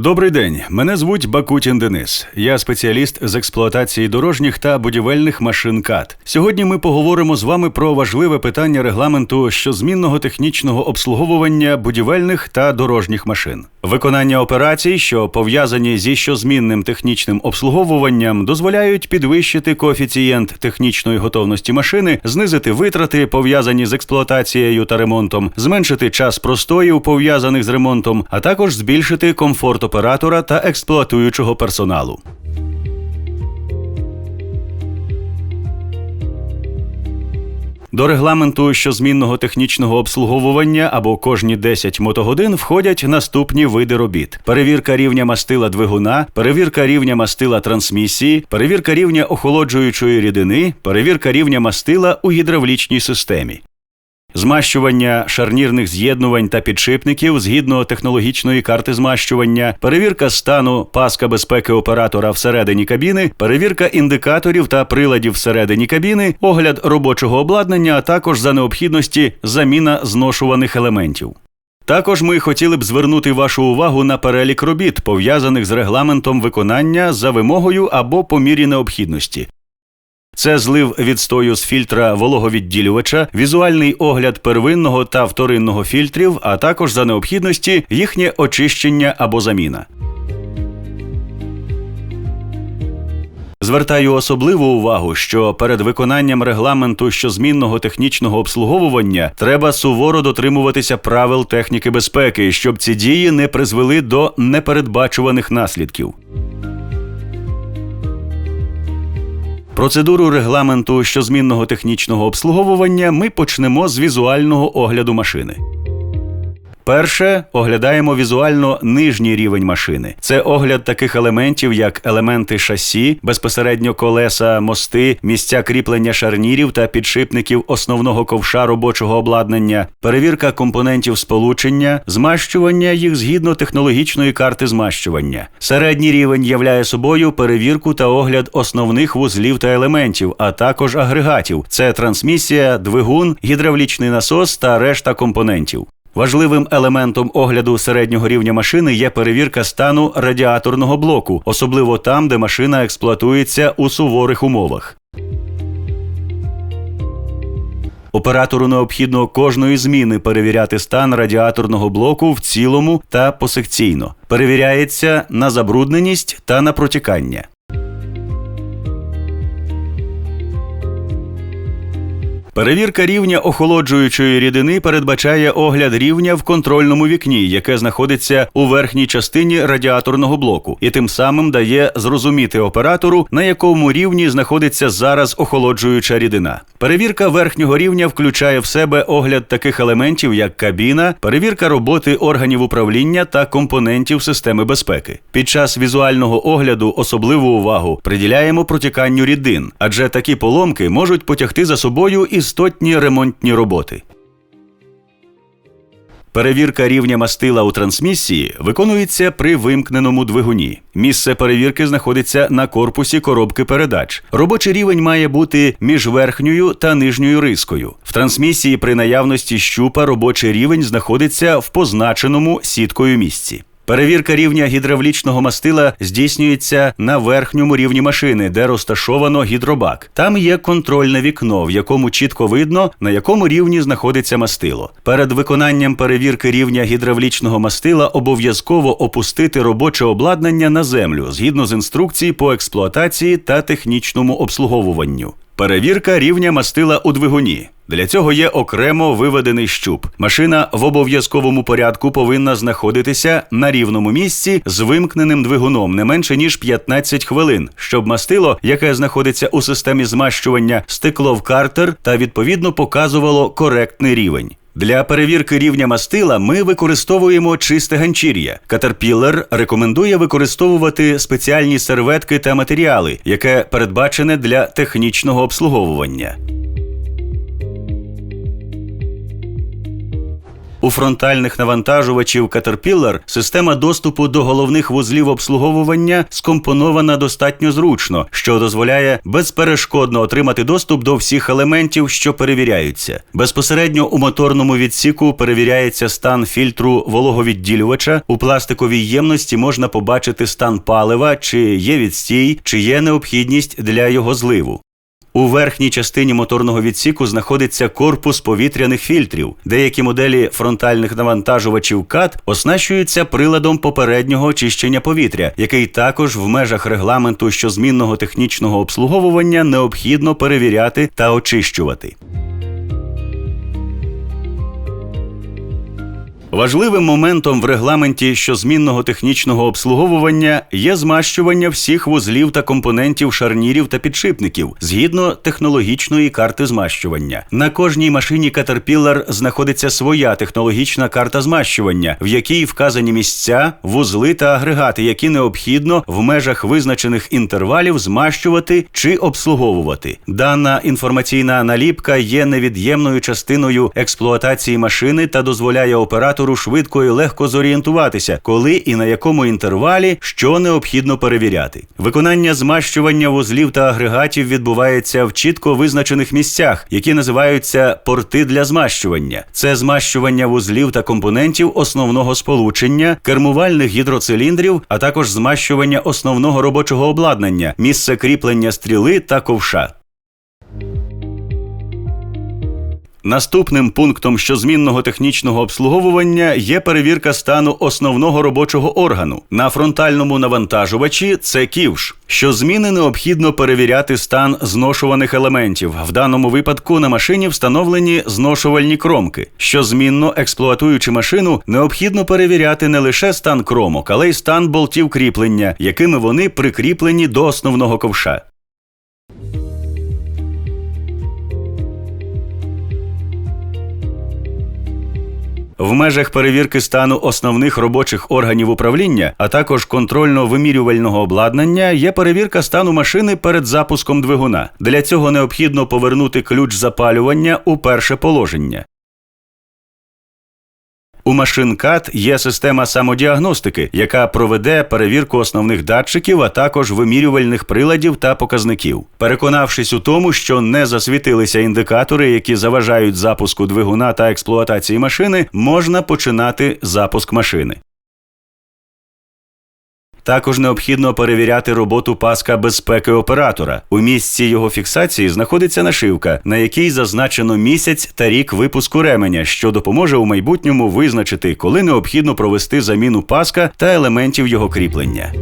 Добрий день, мене звуть Бакутін Денис. Я спеціаліст з експлуатації дорожніх та будівельних машин КАТ. Сьогодні ми поговоримо з вами про важливе питання регламенту щозмінного технічного обслуговування будівельних та дорожніх машин. Виконання операцій, що пов'язані зі щозмінним технічним обслуговуванням, дозволяють підвищити коефіцієнт технічної готовності машини, знизити витрати, пов'язані з експлуатацією та ремонтом, зменшити час простоїв, пов'язаних з ремонтом, а також збільшити комфорт оператора та експлуатуючого персоналу. До регламенту щозмінного технічного обслуговування або кожні 10 мотогодин входять наступні види робіт: перевірка рівня мастила двигуна, перевірка рівня мастила трансмісії, перевірка рівня охолоджуючої рідини, перевірка рівня мастила у гідравлічній системі. Змащування шарнірних з'єднувань та підшипників згідно технологічної карти змащування, перевірка стану паска безпеки оператора всередині кабіни, перевірка індикаторів та приладів всередині кабіни, огляд робочого обладнання, а також за необхідності заміна зношуваних елементів. Також ми хотіли б звернути вашу увагу на перелік робіт, пов'язаних з регламентом виконання за вимогою або по мірі необхідності. Це злив відстою з фільтра вологовідділювача, візуальний огляд первинного та вторинного фільтрів, а також за необхідності їхнє очищення або заміна. Звертаю особливу увагу, що перед виконанням регламенту щозмінного технічного обслуговування треба суворо дотримуватися правил техніки безпеки, щоб ці дії не призвели до непередбачуваних наслідків. Процедуру регламенту щозмінного технічного обслуговування ми почнемо з візуального огляду машини. Перше оглядаємо візуально нижній рівень машини. Це огляд таких елементів, як елементи шасі, безпосередньо колеса, мости, місця кріплення шарнірів та підшипників основного ковша робочого обладнання, перевірка компонентів сполучення, змащування їх згідно технологічної карти змащування. Середній рівень являє собою перевірку та огляд основних вузлів та елементів, а також агрегатів. Це трансмісія, двигун, гідравлічний насос та решта компонентів. Важливим елементом огляду середнього рівня машини є перевірка стану радіаторного блоку, особливо там, де машина експлуатується у суворих умовах. Оператору необхідно кожної зміни перевіряти стан радіаторного блоку в цілому та посекційно. Перевіряється на забрудненість та на протікання. Перевірка рівня охолоджуючої рідини передбачає огляд рівня в контрольному вікні, яке знаходиться у верхній частині радіаторного блоку, і тим самим дає зрозуміти оператору, на якому рівні знаходиться зараз охолоджуюча рідина. Перевірка верхнього рівня включає в себе огляд таких елементів, як кабіна, перевірка роботи органів управління та компонентів системи безпеки. Під час візуального огляду особливу увагу приділяємо протіканню рідин, адже такі поломки можуть потягти за собою істотні ремонтні роботи. Перевірка рівня мастила у трансмісії виконується при вимкненому двигуні. Місце перевірки знаходиться на корпусі коробки передач. Робочий рівень має бути між верхньою та нижньою рискою. В трансмісії при наявності щупа робочий рівень знаходиться в позначеному сіткою місці. Перевірка рівня гідравлічного мастила здійснюється на верхньому рівні машини, де розташовано гідробак. Там є контрольне вікно, в якому чітко видно, на якому рівні знаходиться мастило. Перед виконанням перевірки рівня гідравлічного мастила обов'язково опустити робоче обладнання на землю згідно з інструкції по експлуатації та технічному обслуговуванню. Перевірка рівня мастила у двигуні. Для цього є окремо виведений щуп. Машина в обов'язковому порядку повинна знаходитися на рівному місці з вимкненим двигуном не менше ніж 15 хвилин, щоб мастило, яке знаходиться у системі змащування, стекло в картер та відповідно показувало коректний рівень. Для перевірки рівня мастила ми використовуємо чисте ганчір'я. Caterpillar рекомендує використовувати спеціальні серветки та матеріали, яке передбачене для технічного обслуговування. У фронтальних навантажувачів Caterpillar система доступу до головних вузлів обслуговування скомпонована достатньо зручно, що дозволяє безперешкодно отримати доступ до всіх елементів, що перевіряються. Безпосередньо у моторному відсіку перевіряється стан фільтру вологовідділювача. У пластиковій ємності можна побачити стан палива, чи є відстій, чи є необхідність для його зливу. У верхній частині моторного відсіку знаходиться корпус повітряних фільтрів. Деякі моделі фронтальних навантажувачів КАТ оснащуються приладом попереднього очищення повітря, який також в межах регламенту щозмінного технічного обслуговування необхідно перевіряти та очищувати. Важливим моментом в регламенті щозмінного технічного обслуговування є змащування всіх вузлів та компонентів шарнірів та підшипників згідно технологічної карти змащування. На кожній машині Caterpillar знаходиться своя технологічна карта змащування, в якій вказані місця, вузли та агрегати, які необхідно в межах визначених інтервалів змащувати чи обслуговувати. Дана інформаційна наліпка є невід'ємною частиною експлуатації машини та дозволяє оператору швидко і легко зорієнтуватися, коли і на якому інтервалі що необхідно перевіряти. Виконання змащування вузлів та агрегатів відбувається в чітко визначених місцях, які називаються порти для змащування. Це змащування вузлів та компонентів основного сполучення, кермувальних гідроциліндрів, а також змащування основного робочого обладнання, місце кріплення стріли та ковша. Наступним пунктом щозмінного технічного обслуговування є перевірка стану основного робочого органу. На фронтальному навантажувачі це ківш. Щозміни необхідно перевіряти стан зношуваних елементів. В даному випадку на машині встановлені зношувальні кромки. Щозмінно експлуатуючи машину, необхідно перевіряти не лише стан кромок, але й стан болтів кріплення, якими вони прикріплені до основного ковша. В межах перевірки стану основних робочих органів управління, а також контрольно-вимірювального обладнання, є перевірка стану машини перед запуском двигуна. Для цього необхідно повернути ключ запалювання у перше положення. У машин КАТ є система самодіагностики, яка проведе перевірку основних датчиків, а також вимірювальних приладів та показників. Переконавшись у тому, що не засвітилися індикатори, які заважають запуску двигуна та експлуатації машини, можна починати запуск машини. Також необхідно перевіряти роботу паска безпеки оператора. У місці його фіксації знаходиться нашивка, на якій зазначено місяць та рік випуску ременя, що допоможе у майбутньому визначити, коли необхідно провести заміну паска та елементів його кріплення.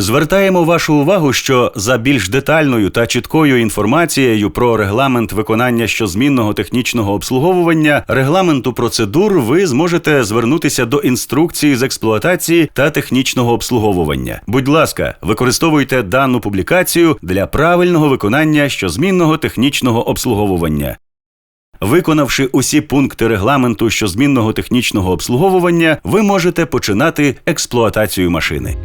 Звертаємо вашу увагу, що за більш детальною та чіткою інформацією про регламент виконання щозмінного технічного обслуговування, регламенту процедур, ви зможете звернутися до інструкції з експлуатації та технічного обслуговування. Будь ласка, використовуйте дану публікацію для правильного виконання щозмінного технічного обслуговування. Виконавши усі пункти регламенту щозмінного технічного обслуговування, ви можете починати експлуатацію машини.